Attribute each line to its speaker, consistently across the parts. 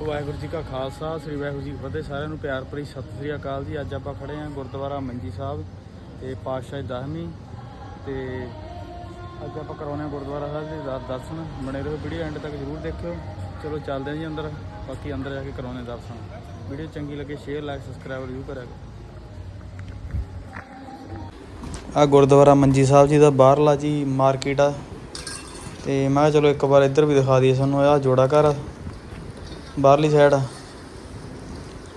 Speaker 1: ਵਾਹਿਗੁਰੂ ਜੀ ਕਾ ਖਾਲਸਾ, ਸ੍ਰੀ ਵਾਹਿਗੁਰੂ ਜੀ ਫਤਿਹ। ਸਾਰਿਆਂ ਨੂੰ ਪਿਆਰ ਭਰੀ ਸਤਿ ਸ੍ਰੀ ਅਕਾਲ ਜੀ। ਅੱਜ ਆਪਾਂ ਖੜੇ ਹਾਂ ਗੁਰਦੁਆਰਾ ਮੰਜੀ ਸਾਹਿਬ ਤੇ ਪਾਤਸ਼ਾਹ 10ਵੀਂ ਤੇ ਅੱਜ ਆਪਾਂ ਕਰਾਉਣੇ ਆ ਗੁਰਦੁਆਰਾ ਸਾਹਿਬ ਦੇ ਦਰ- ਦਰਸ਼ਨ। ਬਣੇ ਰਹੋ, ਵੀਡੀਓ ਐਂਡ ਤੱਕ ਜਰੂਰ ਦੇਖਿਓ। ਚਲੋ, ਚੱਲਦੇ ਹਾਂ ਜੀ ਅੰਦਰ। ਬਾਕੀ ਅੰਦਰ ਜਾ ਕੇ ਕਰਾਉਣੇ ਦਰਸ਼ਨ। ਵੀਡੀਓ ਚੰਗੀ ਲੱਗੇ ਸ਼ੇਅਰ ਲਾਈਕ ਸਬਸਕ੍ਰਾਈਬ ਰਿਵਿਊ ਕਰਿਆ ਆ ਗੁਰਦੁਆਰਾ ਮੰਜੀ ਸਾਹਿਬ ਜੀ ਦਾ ਬਾਹਰਲਾ ਜੀ ਮਾਰਕੀਟ ਆ। ਤੇ ਮੈਂ ਕਿਹਾ ਚਲੋ ਇੱਕ ਵਾਰ ਇੱਧਰ ਵੀ ਦਿਖਾ ਦਈਏ ਸਾਨੂੰ। ਆ ਜੋੜਾ ਘਰ ਬਾਹਰਲੀ ਸਾਈਡ ਆ।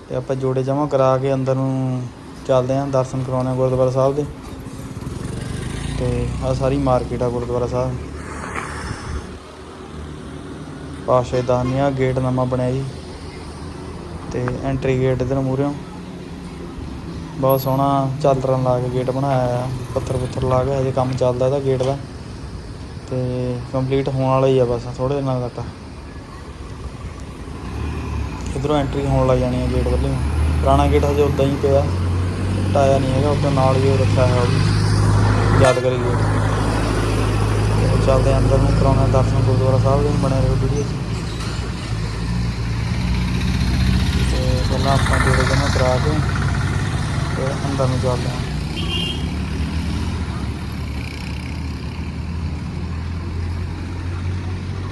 Speaker 1: ਤੇ ਆਪਾਂ ਜੋੜੇ ਜਮਾ ਕਰਾ ਕੇ ਅੰਦਰ ਨੂੰ ਚੱਲਦੇ ਆਂ, ਦਰਸ਼ਨ ਕਰਾਉਣੇ ਆ ਗੁਰਦੁਆਰਾ ਸਾਹਿਬ ਦੇ। ਤੇ ਆ ਸਾਰੀ ਮਾਰਕੀਟ ਆ ਗੁਰਦੁਆਰਾ ਸਾਹਿਬ। ਪਾਸ਼ੇ ਦਾਨੀਆ ਗੇਟ ਨਵਾਂ ਬਣਿਆ ਜੀ। ਤੇ ਐਂਟਰੀ ਗੇਟ ਇਧਰ ਮੂਹਰਿਓਂ ਬਹੁਤ ਸੋਹਣਾ ਚਾਦਰਾਂ ਲਾ ਕੇ ਗੇਟ ਬਣਾਇਆ ਆ ਪੱਥਰ ਪੁੱਥਰ ਲਾ ਕੇ ਹਜੇ ਕੰਮ ਚੱਲਦਾ ਇਹਦਾ ਗੇਟ ਦਾ। ਤੇ ਕੰਪਲੀਟ ਹੋਣ ਵਾਲਾ ਹੀ ਆ ਬਸ ਥੋੜੇ ਦਿਨਾਂ ਤੱਕ। ਇਧਰੋਂ ਐਂਟਰੀ ਹੋਣ ਲੱਗ ਜਾਣੀ ਹੈ ਗੇਟ ਵੱਲੋਂ ਪੁਰਾਣਾ ਗੇਟ ਹਜੇ ਉਦਾਂ ਹੀ ਪਿਆ। ਟਾਇਆ ਨਹੀਂ ਹੈਗਾ ਉੱਤੇ ਨਾਲ ਹੀ ਉਹ ਰੱਖਿਆ ਹੈ ਉਹ ਯਾਦਗਾਰੀ ਗੇਟ ਚੱਲਦੇ ਅੰਦਰ ਨੂੰ ਕਰਾਉਣਾ ਦਰਸ਼ਨ ਗੁਰਦੁਆਰਾ ਸਾਹਿਬ ਦੇ ਬਣੇ ਰਹੋ ਵੀਡੀਓ ਤੇ ਪਹਿਲਾਂ ਆਪਾਂ ਜਿਹੜੇ ਕਰਾ ਕੇ ਤੇ ਅੰਦਰ ਨੂੰ ਚੱਲਦੇ ਹਾਂ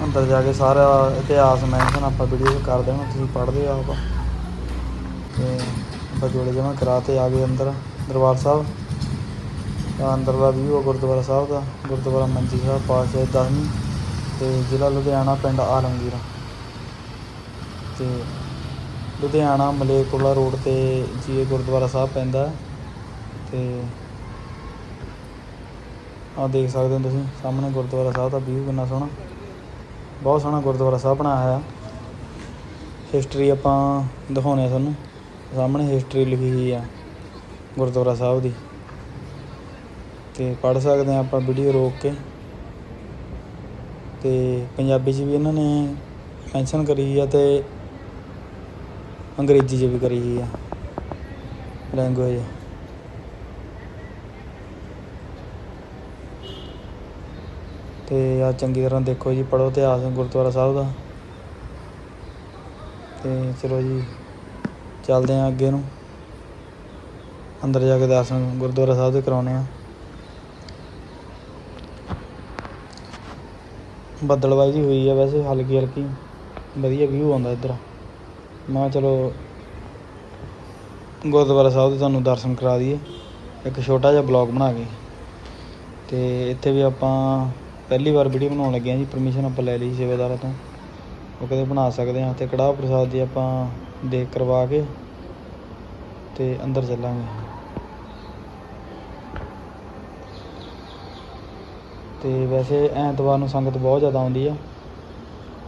Speaker 1: ਅੰਦਰ ਜਾ ਕੇ ਸਾਰਾ ਇਤਿਹਾਸ ਮੈਂਸ਼ਨ ਆਪਾਂ ਵੀਡੀਓ ਕਰ ਦੇਣਾ ਤੁਸੀਂ ਪੜ੍ਹਦੇ ਆ ਆਪ। ਤੇ ਆਪਾਂ ਜੋੜੇ ਜਮਾ ਕਰਾ ਤੇ ਆ ਗਏ ਅੰਦਰ, ਦਰਬਾਰ ਸਾਹਿਬ। ਤਾਂ ਅੰਦਰ ਦਾ ਵਿਊ ਆ ਗੁਰਦੁਆਰਾ ਸਾਹਿਬ ਦਾ, ਗੁਰਦੁਆਰਾ ਮੰਜੀ ਸਾਹਿਬ, ਪਾਤਸ਼ਾਹ ਦਸਵੀਂ ਤੇ ਜ਼ਿਲ੍ਹਾ ਲੁਧਿਆਣਾ, ਪਿੰਡ ਆਲਮਗੀਰ। ਤੇ ਲੁਧਿਆਣਾ ਮਲੇਕੋਲਾ ਰੋਡ ਤੇ ਜੀ ਗੁਰਦੁਆਰਾ ਸਾਹਿਬ ਪੈਂਦਾ। ਹੈ। ਤੇ ਆ ਦੇਖ ਸਕਦੇ ਹੋ ਤੁਸੀਂ, ਸਾਹਮਣੇ ਗੁਰਦੁਆਰਾ ਸਾਹਿਬ ਦਾ ਵਿਊ ਕਿੰਨਾ ਸੋਹਣਾ। ਬਹੁਤ ਸੋਹਣਾ ਗੁਰਦੁਆਰਾ ਸਾਹਿਬ ਬਣਾਇਆ ਹੋਇਆ। ਹਿਸਟਰੀ ਆਪਾਂ ਦਿਖਾਉਣੇ ਆ ਤੁਹਾਨੂੰ। ਸਾਹਮਣੇ ਹਿਸਟਰੀ ਲਿਖੀ ਹੋਈ ਆ ਗੁਰਦੁਆਰਾ ਸਾਹਿਬ ਦੀ। ਤੇ ਪੜ੍ਹ ਸਕਦੇ ਆ ਆਪਾਂ ਵੀਡੀਓ ਰੋਕ ਕੇ। ਤੇ ਪੰਜਾਬੀ 'ਚ ਵੀ ਇਹਨਾਂ ਨੇ ਮੈਂਸ਼ਨ ਕਰੀ ਆ ਤੇ ਅੰਗਰੇਜ਼ੀ 'ਚ ਵੀ ਕਰੀ ਹੋਈ ਆ। ਲੈਂਗੁਏਜ ਤੇ ਆ ਚੰਗੀ ਤਰ੍ਹਾਂ ਦੇਖੋ ਜੀ ਪੜੋ ਇਤਿਹਾਸ ਗੁਰਦੁਆਰਾ ਸਾਹਿਬ ਦਾ। ਤੇ ਚਲੋ ਜੀ, ਚੱਲਦੇ ਆਂ ਅੱਗੇ ਨੂੰ। ਅੰਦਰ ਜਾ ਕੇ ਦਰਸ਼ਨ ਗੁਰਦੁਆਰਾ ਸਾਹਿਬ ਦੇ ਕਰਾਉਣੇ ਆ। ਬੱਦਲਵਾਈ ਜੀ ਹੋਈ ਆ ਵੈਸੇ, ਹਲਕੀ ਹਲਕੀ। ਵਧੀਆ ਵਿਊ ਆਉਂਦਾ ਇੱਧਰ। ਮੈਂ ਕਿਹਾ ਚਲੋ, ਗੁਰਦੁਆਰਾ ਸਾਹਿਬ ਦੇ ਤੁਹਾਨੂੰ ਦਰਸ਼ਨ ਕਰਾ ਦਈਏ। ਇੱਕ ਛੋਟਾ ਜਿਹਾ ਬਲੌਗ ਬਣਾ ਕੇ। ਤੇ ਇੱਥੇ ਵੀ ਆਪਾਂ ਪਹਿਲੀ ਵਾਰ ਵੀਡੀਓ ਬਣਾਉਣ ਲੱਗੇ ਹਾਂ ਜੀ ਪਰਮਿਸ਼ਨ ਆਪਾਂ ਲੈ ਲਈ ਸੇਵਾਦਾਰਾਂ ਤੋਂ। ਉਹ ਕਹਿੰਦੇ ਬਣਾ ਸਕਦੇ ਹਾਂ ਤੇ ਕੜਾਹ ਪ੍ਰਸਾਦ ਦੀ ਆਪਾਂ ਦੇਖ ਕਰਵਾ ਕੇ ਤੇ ਅੰਦਰ ਚੱਲਾਂਗੇ। ਤੇ ਵੈਸੇ ਐਤਵਾਰ ਨੂੰ ਸੰਗਤ ਬਹੁਤ ਜ਼ਿਆਦਾ ਆਉਂਦੀ ਆ।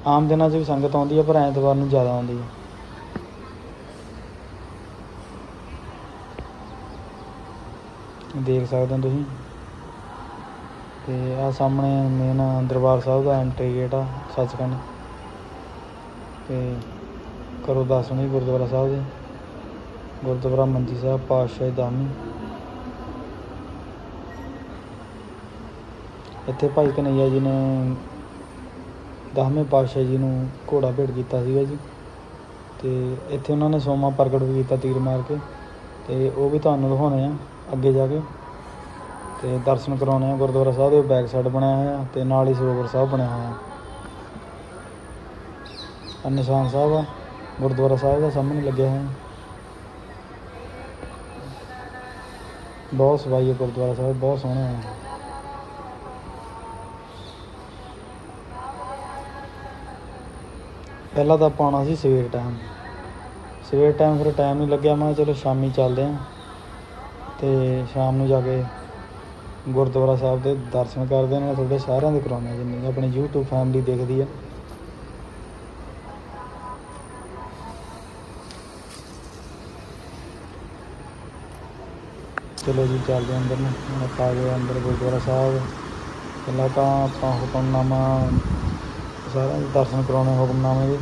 Speaker 1: ਆਮ ਦਿਨਾਂ 'ਚ ਵੀ ਸੰਗਤ ਆਉਂਦੀ ਆ, ਪਰ ਐਤਵਾਰ ਨੂੰ ਜ਼ਿਆਦਾ ਆਉਂਦੀ ਆ। ਦੇਖ ਸਕਦੇ ਹੋ ਤੁਸੀਂ। ਅਤੇ ਆ ਸਾਹਮਣੇ ਮੇਨ ਦਰਬਾਰ ਸਾਹਿਬ ਦਾ ਐਂਟਰੀ ਗੇਟ ਆ, ਸੱਚਖੰਡ। ਤੇ ਕਰੋ ਦਸਵੀਂ ਗੁਰਦੁਆਰਾ ਸਾਹਿਬ ਦੇ। ਗੁਰਦੁਆਰਾ ਮੰਜੀ ਸਾਹਿਬ, ਪਾਤਸ਼ਾਹੀ ਦਾਮੀ। ਇੱਥੇ ਭਾਈ ਕਨਈਆ ਜੀ ਨੇ ਦਸਵੇਂ ਪਾਤਸ਼ਾਹ ਜੀ ਨੂੰ ਘੋੜਾ ਭੇਟ ਕੀਤਾ ਸੀਗਾ ਜੀ। ਤੇ ਇੱਥੇ ਉਹਨਾਂ ਨੇ ਸੋਮਾ ਪ੍ਰਗਟ ਵੀ ਕੀਤਾ ਤੀਰ ਮਾਰ ਕੇ। ਤੇ ਉਹ ਵੀ ਤੁਹਾਨੂੰ ਦਿਖਾਉਣੇ ਆ, ਅੱਗੇ ਜਾ ਕੇ। ਤੇ ਦਰਸ਼ਨ ਕਰਾਉਣੇ ਆ ਗੁਰਦੁਆਰਾ ਸਾਹਿਬ ਦੇ ਬੈਕ ਸਾਈਡ ਬਣਿਆ ਹੋਇਆ ਤੇ ਨਾਲ ਹੀ ਸਰੋਵਰ ਸਾਹਿਬ ਬਣਿਆ ਹੋਇਆ। ਆ ਨਿਸ਼ਾਨ ਸਾਹਿਬ ਆ, ਗੁਰਦੁਆਰਾ ਸਾਹਿਬ ਦਾ ਸਾਹਮਣੇ ਲੱਗਿਆ ਹੋਇਆ। ਬਹੁਤ ਸਫ਼ਾਈ ਹੈ ਗੁਰਦੁਆਰਾ ਸਾਹਿਬ, ਬਹੁਤ ਸੋਹਣਾ ਹੈ। ਪਹਿਲਾਂ ਤਾਂ ਆਪਾਂ ਆਉਣਾ ਸੀ ਸਵੇਰ ਟਾਈਮ ਸਵੇਰ ਟਾਈਮ ਫਿਰ ਟਾਈਮ ਨਹੀਂ ਲੱਗਿਆ, ਮੈਂ ਕਿਹਾ ਚਲੋ ਸ਼ਾਮੀ ਚੱਲਦੇ ਹਾਂ। ਤੇ ਸ਼ਾਮ ਨੂੰ ਜਾ ਕੇ ਗੁਰਦੁਆਰਾ ਸਾਹਿਬ ਦੇ ਦਰਸ਼ਨ ਕਰਦੇ ਨੇ, ਤੁਹਾਡੇ ਸਾਰਿਆਂ ਦੇ ਕਰਾਉਣੇ ਆ ਜਿੰਨੀ ਆਪਣੀ YouTube ਫੈਮਿਲੀ ਦੇਖਦੀ ਹੈ ਚਲੋ ਜੀ, ਚੱਲਦੇ ਹਾਂ ਅੰਦਰ ਨੂੰ। ਆਪਾਂ ਆ ਗਏ ਅੰਦਰ ਗੁਰਦੁਆਰਾ ਸਾਹਿਬ। ਪਹਿਲਾਂ ਤਾਂ ਆਪਾਂ ਹੁਕਮਨਾਮਾ, ਸਾਰਿਆਂ ਦੇ ਦਰਸ਼ਨ ਕਰਾਉਣੇ ਹੁਕਮਨਾਮੇ ਦੇ।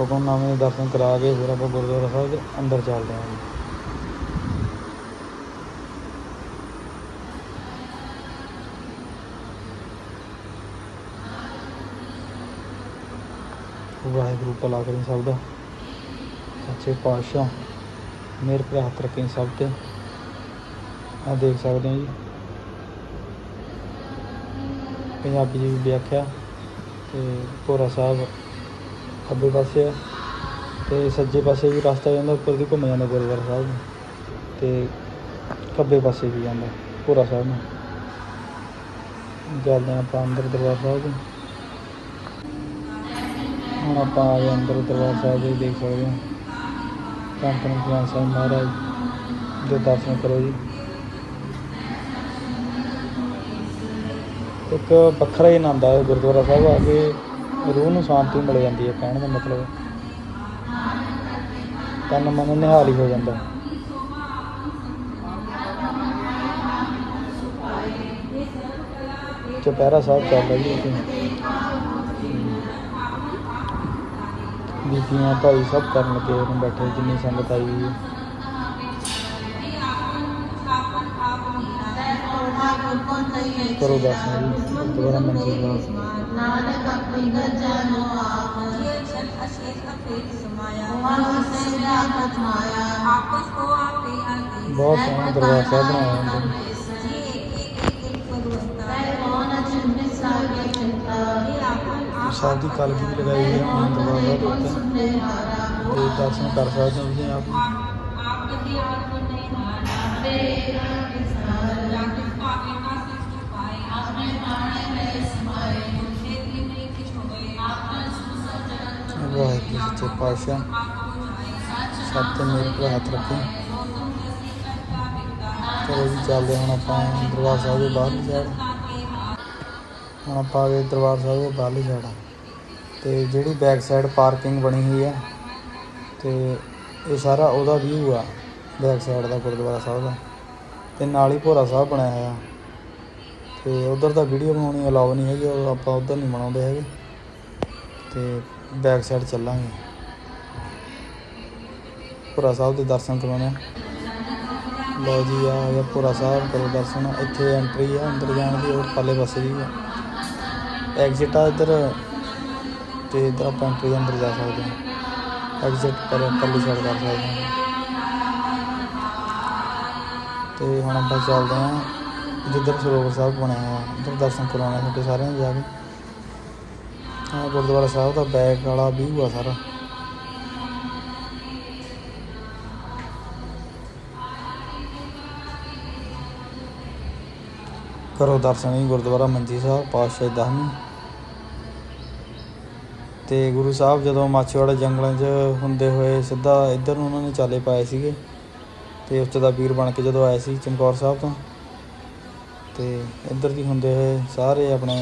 Speaker 1: ਹੁਕਮਨਾਮੇ ਦੇ ਦਰਸ਼ਨ ਕਰਾ ਕੇ ਫਿਰ ਆਪਾਂ ਗੁਰਦੁਆਰਾ ਸਾਹਿਬ ਦੇ ਅੰਦਰ ਚੱਲਦੇ ਹਾਂ ਜੀ। ਵਾਹਿਗੁਰੂ ਭਲਾ ਕਰੀ ਸਭ ਦਾ। ਸੱਚੇ ਪਾਤਸ਼ਾਹ, ਮੇਰੇ ਭਰਾ ਹੱਥ ਰੱਖੀ ਸਭ ਤੇ। ਆ ਦੇਖ ਸਕਦੇ ਹੋ ਜੀ। ਪੰਜਾਬੀ ਜੀ ਦੀ ਵਿਆਖਿਆ ਤੇ ਭੋਰਾ ਸਾਹਿਬ ਖੱਬੇ ਪਾਸੇ ਆ ਤੇ ਸੱਜੇ ਪਾਸੇ ਵੀ ਰਸਤਾ ਜਾਂਦਾ, ਉੱਪਰ ਦੀ ਘੁੰਮ ਜਾਂਦਾ ਗੁਰਦੁਆਰਾ ਸਾਹਿਬ ਨੂੰ। ਤੇ ਖੱਬੇ ਪਾਸੇ ਵੀ ਜਾਂਦਾ ਭੋਰਾ ਸਾਹਿਬ ਨੂੰ। ਚੱਲਦੇ ਹਾਂ ਆਪਾਂ ਅੰਦਰ ਦਰਬਾਰ ਸਾਹਿਬ ਦੇ ਹੁਣ ਆਪਾਂ ਆ ਗਏ ਅੰਦਰ ਦਰਬਾਰ ਸਾਹਿਬ ਦੇ ਦੇਖ ਸਕਦੇ ਹਾਂ। ਧੰਨ ਧੰਨ ਸਾਹਿਬ ਮਹਾਰਾਜ ਦੇ ਦਰਸ਼ਨ ਕਰੋ ਜੀ। ਇੱਕ ਵੱਖਰਾ ਹੀ ਆਨੰਦ ਆ ਗੁਰਦੁਆਰਾ ਸਾਹਿਬ ਆ ਕੇ ਰੂਹ ਨੂੰ ਸ਼ਾਂਤੀ ਮਿਲ ਜਾਂਦੀ ਹੈ ਕਹਿਣ ਦਾ ਮਤਲਬ। ਤਨ ਮਨ ਨਿਹਾਲ ਹੀ ਹੋ ਜਾਂਦਾ। ਚੁਪਹਿਰਾ ਸਾਹਿਬ ਚੱਲ ਰਹੀ ਹੈ ਬੀਬੀਆਂ, ਭਾਈ ਸਭ ਕਰਨ ਲੱਗੇ ਨੇ ਬੈਠੇ ਜਿੰਨੀ ਸੰਗਤ ਆਈ ਹੋਈ ਹੈ। ਕਰੋ ਦਰਸ਼ਨ ਜੀ ਦੁਬਾਰਾ ਮੰਜੀ ਸਾਹਿਬ
Speaker 2: ਨਾਨਕ ਆਪਣੀ ਗਜਨੋ ਆਪ
Speaker 1: ਬਹੁਤ ਸੋਹਣਾ ਦਰਬਾਰ ਬਣਾਇਆ ਹੁੰਦਾ। ਹੈ। ਸਾਹਿਬ ਦੀ ਕਲਗੀ ਵੀ ਲਗਾਈ ਹੋਈ ਹੈ ਆਪਣੇ ਦਰਬਾਰ ਦੇ ਉੱਤੇ ਤੇ ਦਰਸ਼ਨ ਕਰ ਸਕਦੇ ਹੋ ਤੁਸੀਂ ਆਪ। ਵਾਹਿਗੁਰੂ ਸੱਚੇ ਪਾਤਸ਼ਾਹ ਸਭ ਤੇ ਮੇਰੇ ਕੋਲ ਹੱਥ ਰੱਖੇ। ਚਲੋ ਜੀ, ਚੱਲਦੇ ਹੁਣ ਆਪਾਂ ਦਰਬਾਰ ਸਾਹਿਬ ਦੇ ਬਾਹਰ। ਸਾਈਡ ਹੁਣ ਆਪਾਂ ਆ ਗਏ ਦਰਬਾਰ ਸਾਹਿਬ ਦੇ ਬਾਹਰਲੀ ਸਾਈਡ ਤੇ ਜਿਹੜੀ ਬੈਕ ਸਾਈਡ ਪਾਰਕਿੰਗ ਬਣੀ ਹੋਈ ਆ, ਤੇ ਇਹ ਸਾਰਾ ਉਹਦਾ ਵਿਊ ਆ ਬੈਕ ਸਾਈਡ ਦਾ ਗੁਰਦੁਆਰਾ ਸਾਹਿਬ ਦਾ। ਤੇ ਨਾਲ ਹੀ ਭੋਰਾ ਸਾਹਿਬ ਬਣਿਆ ਹੋਇਆ। ਤੇ ਉਧਰ ਦਾ ਵੀਡੀਓ ਬਣਾਉਣੀ ਅਲਾਉ ਨਹੀਂ ਹੈਗੀ, ਉਹ ਆਪਾਂ ਉਧਰ ਨਹੀਂ ਬਣਾਉਂਦੇ ਹੈਗੇ। ਤੇ ਬੈਕ ਸਾਈਡ ਚੱਲਾਂਗੇ। ਭੋਰਾ ਸਾਹਿਬ ਦੇ ਦਰਸ਼ਨ ਕਰਾਉਣੇ ਆ। ਲਓ ਜੀ, ਆ ਗਿਆ ਭੋਰਾ ਸਾਹਿਬ ਕਰੋ ਦਰਸ਼ਨ ਇੱਥੇ ਐਂਟਰੀ ਆ, ਅੰਦਰ ਜਾਣ ਦੀ ਉਹ ਪਰਲੇ ਪਾਸੇ ਦੀ ਆ। ਐਗਜ਼ਿਟ ਆ ਇੱਧਰ। ਤੇ ਇੱਧਰ ਆਪਾਂ ਐਂਟਰੀ ਅੰਦਰ ਜਾ ਸਕਦੇ ਹਾਂ। ਐਗਜ਼ਿਟ ਪਰ ਪਰਲੀ ਸਾਈਡ ਕਰ ਸਕਦੇ ਹਾਂ। ਤੇ ਹੁਣ ਆਪਾਂ ਚੱਲਦੇ ਹਾਂ। ਜਿੱਧਰ ਸਰੋਵਰ ਸਾਹਿਬ ਬਣਿਆ ਹੋਇਆ, ਉੱਧਰ ਦਰਸ਼ਨ ਕਰਾਉਣੇ ਸਾਡੇ ਸਾਰਿਆਂ ਨੂੰ ਜਾ ਕੇ। ਆਹ ਗੁਰਦੁਆਰਾ ਸਾਹਿਬ ਦਾ ਬੈਕ ਵਾਲਾ ਵਿਊ ਆ ਸਾਰਾ। ਕਰੋ ਦਰਸ਼ਨੀ ਗੁਰਦੁਆਰਾ ਮੰਜੀ ਸਾਹਿਬ, ਪਾਤਸ਼ਾਹ ਦਸਵੀਂ। ਤੇ ਗੁਰੂ ਸਾਹਿਬ ਜਦੋਂ ਮਾਛੀਵਾੜਾ ਜੰਗਲਾਂ 'ਚ ਹੁੰਦੇ ਹੋਏ ਸਿੱਧਾ ਇੱਧਰ ਨੂੰ ਉਹਨਾਂ ਨੇ ਚਾਲੇ ਪਾਏ ਸੀਗੇ, ਤੇ ਉੱਥੇ ਦਾ ਵੀਰ ਬਣ ਕੇ ਜਦੋਂ ਆਏ ਸੀ ਚਮਕੌਰ ਸਾਹਿਬ ਤੋਂ, ਤੇ ਇੱਧਰ ਦੀ ਹੁੰਦੇ ਹੋਏ ਸਾਰੇ ਆਪਣੇ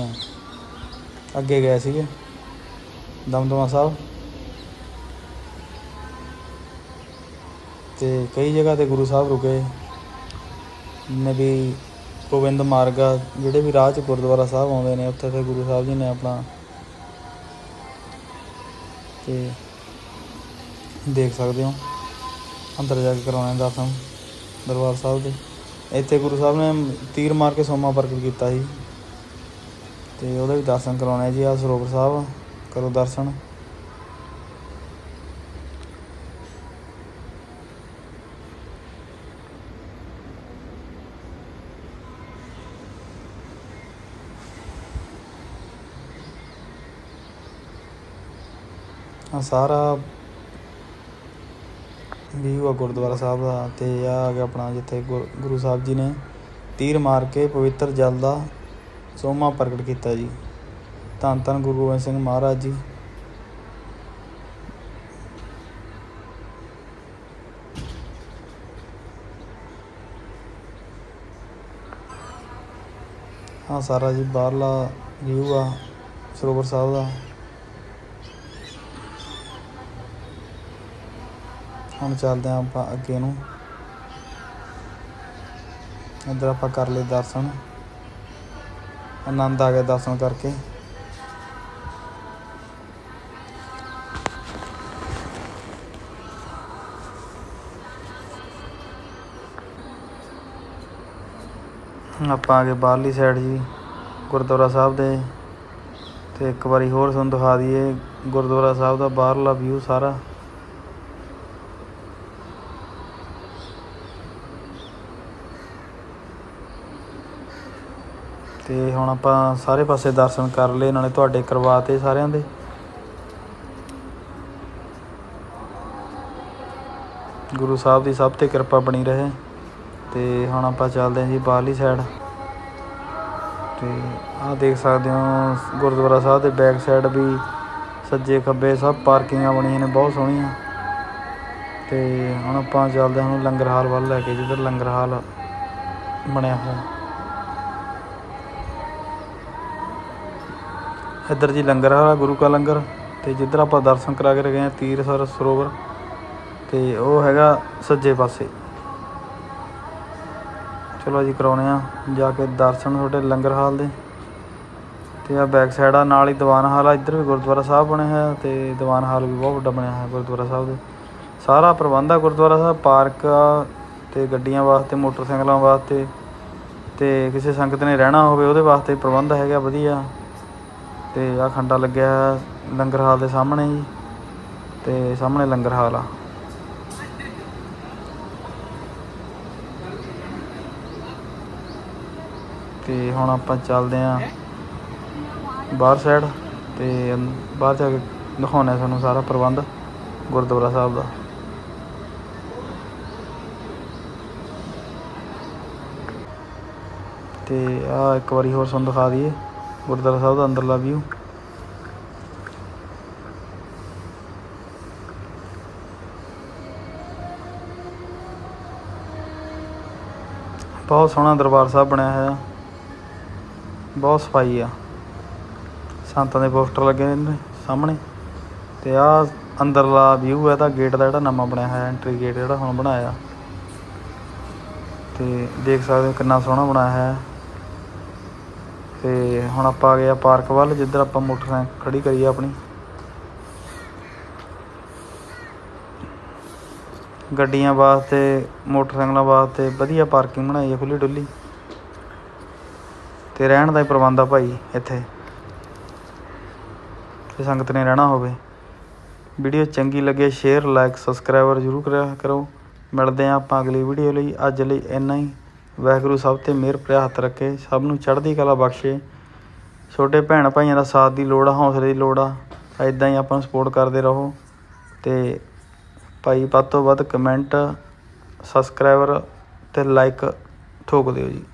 Speaker 1: ਅੱਗੇ ਗਏ ਸੀਗੇ, ਦਮਦਮਾ ਸਾਹਿਬ। ਤੇ ਕਈ ਜਗ੍ਹਾ ਤੇ ਗੁਰੂ ਸਾਹਿਬ ਰੁਕੇ ਨਬੀ ਗੋਬਿੰਦ ਮਾਰਗ ਆ, ਜਿਹੜੇ ਵੀ ਰਾਹ 'ਚ ਗੁਰਦੁਆਰਾ ਸਾਹਿਬ ਆਉਂਦੇ ਨੇ, ਉੱਥੇ ਫਿਰ ਗੁਰੂ ਸਾਹਿਬ ਜੀ ਨੇ ਆਪਣਾ ਤੇ ਦੇਖ ਸਕਦੇ ਹੋ, ਅੰਦਰ ਜਾ ਕੇ ਕਰਾਉਣੇ ਦਰਸ਼ਨ ਦਰਬਾਰ ਸਾਹਿਬ ਦੇ। ਇੱਥੇ ਗੁਰੂ ਸਾਹਿਬ ਨੇ ਤੀਰ ਮਾਰ ਕੇ ਸੋਮਾ ਪ੍ਰਗਟ ਕੀਤਾ ਸੀ। ਤੇ ਉਹਦੇ ਵੀ ਦਰਸ਼ਨ ਕਰਾਉਣੇ ਜੀ ਆ ਸਰੋਵਰ ਸਾਹਿਬ, ਕਰੋ ਦਰਸ਼ਨ। ਆ ਸਾਰਾ ਵਿਊ ਆ ਗੁਰਦੁਆਰਾ ਸਾਹਿਬ ਦਾ ਤੇ ਆ ਆ ਗਿਆ ਆਪਣਾ ਜਿੱਥੇ ਗੁਰ- ਗੁਰੂ ਸਾਹਿਬ ਜੀ ਨੇ ਤੀਰ ਮਾਰ ਕੇ ਪਵਿੱਤਰ ਜਲ ਦਾ ਸੋਮਾ ਪ੍ਰਗਟ ਕੀਤਾ ਜੀ। ਧੰਨ ਧੰਨ ਗੁਰੂ ਗੋਬਿੰਦ ਸਿੰਘ ਮਹਾਰਾਜ ਜੀ। ਆ ਸਾਰਾ ਜੀ ਬਾਹਰਲਾ ਵਿਊ ਆ ਸਰੋਵਰ ਸਾਹਿਬ ਦਾ। ਹੁਣ ਚੱਲਦੇ ਹਾਂ ਆਪਾਂ ਅੱਗੇ ਨੂੰ। ਇੱਧਰ ਆਪਾਂ ਕਰ ਲਏ ਦਰਸ਼ਨ। ਆਨੰਦ ਆ ਗਿਆ ਦਰਸ਼ਨ ਕਰਕੇ। ਆਪਾਂ ਆ ਗਏ ਬਾਹਰਲੀ ਸਾਈਡ ਜੀ, ਗੁਰਦੁਆਰਾ ਸਾਹਿਬ ਦੇ। ਤੇ ਇੱਕ ਵਾਰੀ ਹੋਰ ਤੁਹਾਨੂੰ ਦਿਖਾ ਦਈਏ, ਗੁਰਦੁਆਰਾ ਸਾਹਿਬ ਦਾ ਬਾਹਰਲਾ ਵਿਊ ਸਾਰਾ। ਤੇ ਹੁਣ ਆਪਾਂ ਸਾਰੇ ਪਾਸੇ ਦਰਸ਼ਨ ਕਰ ਲਏ, ਨਾਲੇ ਤੁਹਾਡੇ ਕਰਵਾਤੇ ਸਾਰਿਆਂ ਦੇ। ਗੁਰੂ ਸਾਹਿਬ ਦੀ ਸਭ ਤੇ ਕਿਰਪਾ ਬਣੀ ਰਹੇ। ਤੇ ਹੁਣ ਆਪਾਂ ਚੱਲਦੇ ਹਾਂ ਜੀ ਬਾਹਰਲੀ ਸਾਈਡ ਤੇ ਆਹ ਦੇਖ ਸਕਦੇ ਹੋ, ਗੁਰਦੁਆਰਾ ਸਾਹਿਬ ਦੇ ਬੈਕ ਸਾਈਡ ਵੀ ਸੱਜੇ ਖੱਬੇ ਸਭ ਪਾਰਕਿੰਗਾਂ ਬਣੀਆਂ ਨੇ, ਬਹੁਤ ਸੋਹਣੀਆਂ। ਤੇ ਹੁਣ ਆਪਾਂ ਚੱਲਦੇ ਹਾਂ ਹੁਣ ਲੰਗਰ ਹਾਲ ਵੱਲ ਲੈ ਕੇ, ਜਿੱਧਰ ਲੰਗਰ ਹਾਲ ਬਣਿਆ ਹੋਇਆ। ਇੱਧਰ ਜੀ ਲੰਗਰ ਹਾਲ ਆ, ਗੁਰੂ ਕਾ ਲੰਗਰ ਤੇ ਜਿੱਧਰ ਆਪਾਂ ਦਰਸ਼ਨ ਕਰਾ ਕੇ ਗਏ ਆ ਤੀਰਸਰ ਸਰੋਵਰ ਤੇ ਉਹ ਹੈਗਾ ਸੱਜੇ ਪਾਸੇ। ਚਲੋ ਜੀ ਕਰਾਉਣੇ ਆ, ਜਾ ਕੇ ਦਰਸ਼ਨ ਤੁਹਾਡੇ ਲੰਗਰ ਹਾਲ ਦੇ। ਤੇ ਆ ਬੈਕ ਸਾਈਡ ਆ, ਨਾਲ ਹੀ ਦੀਵਾਨ ਹਾਲ ਆ, ਇੱਧਰ ਵੀ ਗੁਰਦੁਆਰਾ ਸਾਹਿਬ ਬਣਿਆ ਹੋਇਆ ਤੇ ਦੀਵਾਨ ਹਾਲ ਵੀ ਬਹੁਤ ਵੱਡਾ ਬਣਿਆ ਹੋਇਆ ਗੁਰਦੁਆਰਾ ਸਾਹਿਬ ਦੇ। ਸਾਰਾ ਪ੍ਰਬੰਧ ਆ ਗੁਰਦੁਆਰਾ ਸਾਹਿਬ, ਪਾਰਕ ਆ ਤੇ ਗੱਡੀਆਂ ਵਾਸਤੇ, ਮੋਟਰਸਾਈਕਲਾਂ ਵਾਸਤੇ ਤੇ ਕਿਸੇ ਸੰਗਤ ਨੇ ਰਹਿਣਾ ਹੋਵੇ ਉਹਦੇ ਵਾਸਤੇ ਪ੍ਰਬੰਧ ਹੈਗਾ ਵਧੀਆ। ਤੇ ਆ ਖੰਡਾ ਲੱਗਿਆ ਲੰਗਰ ਹਾਲ ਦੇ ਸਾਹਮਣੇ ਜੀ, ਤੇ ਸਾਹਮਣੇ ਲੰਗਰ ਹਾਲ ਆ। ਤੇ ਹੁਣ ਆਪਾਂ ਚੱਲਦੇ ਆਂ ਬਾਹਰ ਸਾਈਡ ਤੇ ਬਾਹਰ ਜਾ ਕੇ ਦਿਖਾਉਂਦੇ ਆ ਤੁਹਾਨੂੰ ਸਾਰਾ ਪ੍ਰਬੰਧ ਗੁਰਦੁਆਰਾ ਸਾਹਿਬ ਦਾ। ਤੇ ਆ ਇੱਕ ਵਾਰੀ ਹੋਰ ਤੁਹਾਨੂੰ ਦਿਖਾ ਦਈਏ। ਗੁਰਦੁਆਰਾ ਸਾਹਿਬ ਦਾ ਅੰਦਰਲਾ ਵਿਊ ਬਹੁਤ ਸੋਹਣਾ ਦਰਬਾਰ ਸਾਹਿਬ ਬਣਿਆ ਹੋਇਆ। ਬਹੁਤ ਸਫ਼ਾਈ ਆ। ਸੰਤਾਂ ਦੇ ਪੋਸਟਰ ਲੱਗੇ ਨੇ ਸਾਹਮਣੇ। ਤੇ ਆ ਅੰਦਰਲਾ ਵਿਊ ਹੈ ਤਾਂ ਗੇਟ ਦਾ ਜਿਹੜਾ ਨਵਾਂ ਬਣਿਆ ਹੋਇਆ ਐਂਟਰੀ ਗੇਟ ਜਿਹੜਾ ਹੁਣ ਬਣਾਇਆ। ਤੇ ਦੇਖ ਸਕਦੇ ਹੋ ਕਿੰਨਾ ਸੋਹਣਾ ਬਣਾਇਆ ਹੈ ਤੇ ਹੁਣ ਆਪਾਂ ਆ ਗਏ ਆ ਪਾਰਕ ਵੱਲ, ਜਿੱਧਰ ਆਪਾਂ ਮੋਟਰਸਾਈਕਲ ਖੜੀ ਕਰੀ ਆ ਆਪਣੀ। ਗੱਡੀਆਂ ਵਾਸਤੇ, ਮੋਟਰਸਾਈਕਲਾਂ ਵਾਸਤੇ ਵਧੀਆ ਪਾਰਕਿੰਗ ਬਣਾਈ ਹੈ ਖੁੱਲੀ ਡੁੱਲੀ ਤੇ ਰਹਿਣ ਦਾ ਹੀ ਪ੍ਰਬੰਧ ਆ ਭਾਈ ਇੱਥੇ। ਜੇ ਸੰਗਤ ਨੇ ਰਹਿਣਾ ਹੋਵੇ। ਵੀਡੀਓ ਚੰਗੀ ਲੱਗੇ, ਸ਼ੇਅਰ, ਲਾਈਕ, ਸਬਸਕ੍ਰਾਈਬਰ ਜ਼ਰੂਰ ਕਰਿਆ ਕਰੋ। ਮਿਲਦੇ ਹਾਂ ਆਪਾਂ ਅਗਲੀ ਵੀਡੀਓ ਲਈ। ਅੱਜ ਲਈ ਇੰਨਾ ਹੀ। ਵਾਹਿਗੁਰੂ ਸਭ ਤੇ ਮਿਹਰ ਭਰਿਆ ਹੱਥ ਰੱਖੇ, ਸਭ ਨੂੰ ਚੜ੍ਹਦੀ ਕਲਾ ਬਖਸ਼ੇ। ਛੋਟੇ ਭੈਣ ਭਾਈਆਂ ਦਾ ਸਾਥ ਦੀ ਲੋੜ ਆ, ਹੌਸਲੇ ਦੀ ਲੋੜ ਆ ਐਦਾਂ ਹੀ ਆਪਾਂ ਨੂੰ ਸਪੋਰਟ ਕਰਦੇ ਰਹੋ। ਤੇ ਭਾਈ, ਵੱਧ ਤੋਂ ਵੱਧ ਕਮੈਂਟ ਸਬਸਕ੍ਰਾਈਬਰ ਤੇ ਲਾਈਕ ਠੋਕ ਦਿਓ ਜੀ।